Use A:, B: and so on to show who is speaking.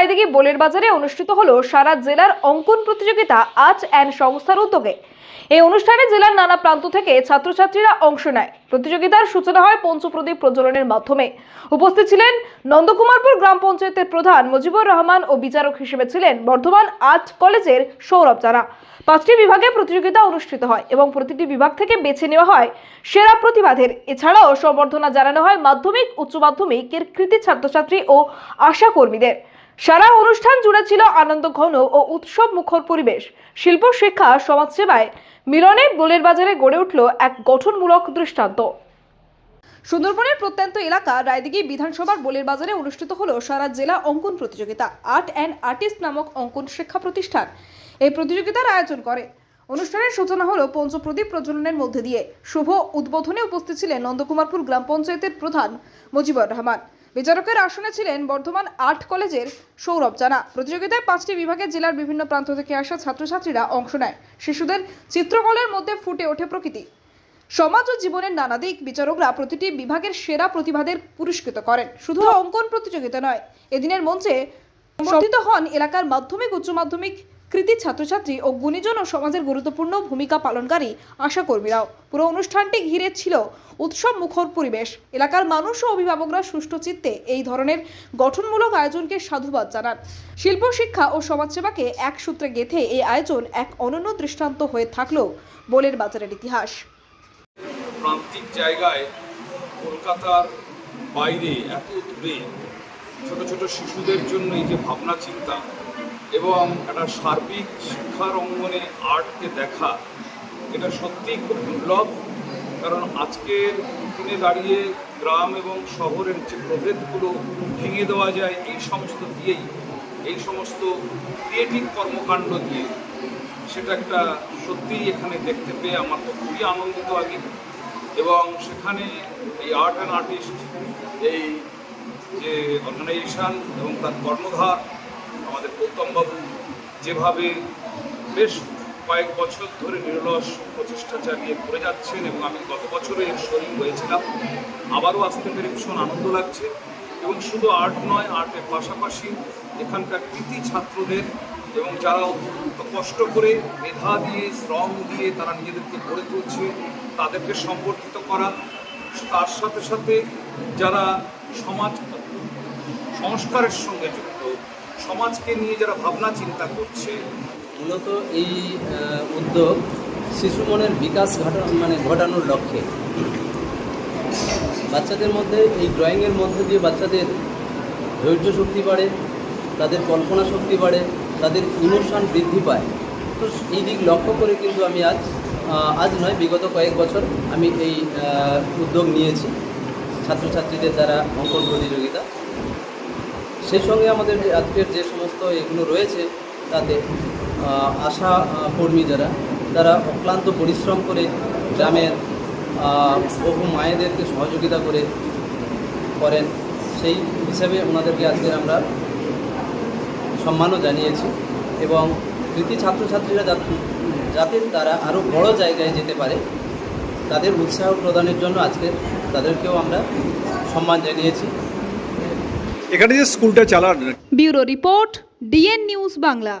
A: রায়দিঘি বোলের বাজারে অনুষ্ঠিত হলো সারা জেলার অঙ্কন প্রতিযোগিতা আর্ট অ্যান্ড সংস্থার উদ্যোগে। এই অনুষ্ঠানে জেলার নানা প্রান্ত থেকে ছাত্রছাত্রীরা অংশ নেয়। প্রতিযোগিতার সূচনা হয় পঞ্চপ্রদীপ প্রজ্বলনের মাধ্যমে। উপস্থিত ছিলেন নন্দকুমারপুর গ্রাম পঞ্চায়েতের প্রধান মুজিবুর রহমান ও বিচারক হিসেবে ছিলেন বর্ধমান আর্ট কলেজের সৌরভ জানা। পাঁচটি বিভাগে প্রতিযোগিতা অনুষ্ঠিত হয় এবং প্রতিটি বিভাগ থেকে বেছে নেওয়া হয় সেরা প্রতিবাদের এছাড়াও সম্বর্ধনা জানানো হয় মাধ্যমিক, উচ্চ মাধ্যমিকের কৃতি ছাত্রছাত্রী ও আশা কর্মীদের সারা অনুষ্ঠান জুড়ে ছিল আনন্দ ঘন ও উৎসব মুখর পরিবেশ। শিল্প, শিক্ষা, সমাজসেবায় মিলনে বোলের বাজারে গড়ে উঠল এক গঠনমূলক দৃষ্টান্ত। সুন্দরবনের প্রত্যন্ত এলাকা রায়দিঘি বিধানসভার বোলের বাজারে অনুষ্ঠিত হলো সারা জেলা অঙ্কন প্রতিযোগিতা, আর্ট অ্যান্ড আর্টিস্ট নামক অঙ্কন শিক্ষা প্রতিষ্ঠান। এই প্রতিযোগিতার আয়োজন করে। অনুষ্ঠানের সূচনা হলো পঞ্চপ্রদীপ প্রজ্বলনের মধ্যে দিয়ে। শুভ উদ্বোধনে উপস্থিত ছিলেন নন্দকুমারপুর গ্রাম পঞ্চায়েতের প্রধান মুজিবুর রহমান। বিচারকের আসনে ছিলেন বর্ধমান আর্ট কলেজের সৌরভ জানা। প্রতিযোগিতায় পাঁচটি বিভাগে জেলার বিভিন্ন প্রান্ত থেকে আসা ছাত্রছাত্রীরা অংশ নেয়। শিশুদের চিত্রকলার মধ্যে ফুটে ওঠে প্রকৃতি। সমাজ ও জীবনের নানা দিক বিচারকরা প্রতিটি বিভাগের সেরা প্রতিভাদের পুরস্কৃত করেন। শুধু অঙ্কন প্রতিযোগিতা নয়, এদিনের মঞ্চে সম্মানিত হন এলাকার মাধ্যমিক, উচ্চ মাধ্যমিক কৃতি ছাত্রছাত্রী ও গুণীজন ও সমাজের গুরুত্বপূর্ণ ভূমিকা পালনকারী আশাকর্মীরাও। পুরো অনুষ্ঠানটি ঘিরে ছিল উৎসব মুখর পরিবেশ। এলাকার মানুষ ও অভিভাবকরা সুষ্ঠু চিত্তে এই ধরনের গঠনমূলক আয়োজনকে সাধুবাদ জানান। শিল্প, শিক্ষা ও সমাজসেবাকে এক সূত্রে গেথে এই আয়োজন এক অনন্য দৃষ্টান্ত হয়ে থাকল বোলের বাজারের ইতিহাস।
B: প্রান্তিক জায়গায় কলকাতার বাইরে এত দূরে ছোট ছোট শিশুদের জন্য এই যে ভাবনা চিন্তা এবং একটা সার্বিক শিক্ষার অঙ্গনে আর্টকে দেখা, এটা সত্যিই খুব দুর্লভ। কারণ আজকের দিনে দাঁড়িয়ে গ্রাম এবং শহরের যে প্রভেদগুলো ভেঙে দেওয়া যায়, এই সমস্ত দিয়েই, এই সমস্ত ক্রিয়েটিভ কর্মকাণ্ড দিয়ে সেটা একটা সত্যিই এখানে দেখতে পেয়ে আমার তো খুবই আনন্দিত আমি এবং সেখানে এই আর্ট অ্যান্ড আর্টিস্ট এই যে অর্গানাইজেশন এবং তার কর্ণধার আমাদের গৌতমবাবু যেভাবে বেশ কয়েক বছর ধরে নিরলস প্রচেষ্টা চালিয়ে করে যাচ্ছেন এবং আমি গত বছরে এর শরীর হয়েছিলাম, আবারও আসতে পেরে ভীষণ আনন্দ লাগছে এবং শুধু আর্ট নয় আর্টের পাশাপাশি এখানকার কৃতি ছাত্রদের এবং যারা অত্যন্ত কষ্ট করে মেধা দিয়ে, শ্রম দিয়ে তারা নিজেদেরকে গড়ে তুলছে, তাদেরকে সম্বর্ধিত করা। তার সাথে সাথে যারা সমাজ সংস্কারের সঙ্গে যুক্ত সমাজকে নিয়ে যারা ভাবনা চিন্তা করছে,
C: মূলত এই উদ্যোগ শিশু মনের বিকাশ ঘটা মানে ঘটানোর লক্ষ্যে। বাচ্চাদের মধ্যে এই ড্রয়িংয়ের মধ্যে দিয়ে বাচ্চাদের ধৈর্য শক্তি বাড়ে, তাদের কল্পনা শক্তি বাড়ে, তাদের ইমোশন বৃদ্ধি পায়। তো এই দিক লক্ষ্য করে কিন্তু আমি আজ আজ নয়, বিগত কয়েক বছর আমি এই উদ্যোগ নিয়েছি। ছাত্রছাত্রীদের দ্বারা অঙ্কন প্রতিযোগিতা। সেই সঙ্গে আমাদের আজকের যে সমস্ত এগুলো রয়েছে, তাতে আশা কর্মী যারা, তারা অক্লান্ত পরিশ্রম করে গ্রামের বহু মায়েদেরকে সহযোগিতা করে করেন। সেই হিসাবে ওনাদেরকে আজকের আমরা সম্মানও জানিয়েছি এবং কৃতি ছাত্রছাত্রীরা যাতে তারা আরও বড় জায়গায় যেতে পারে, তাদের উৎসাহ প্রদানের জন্য আজকে তাদেরকেও আমরা সম্মান জানিয়েছি।
D: এখানে যে স্কুলটা চালান।
A: Bureau report DN news Bangla.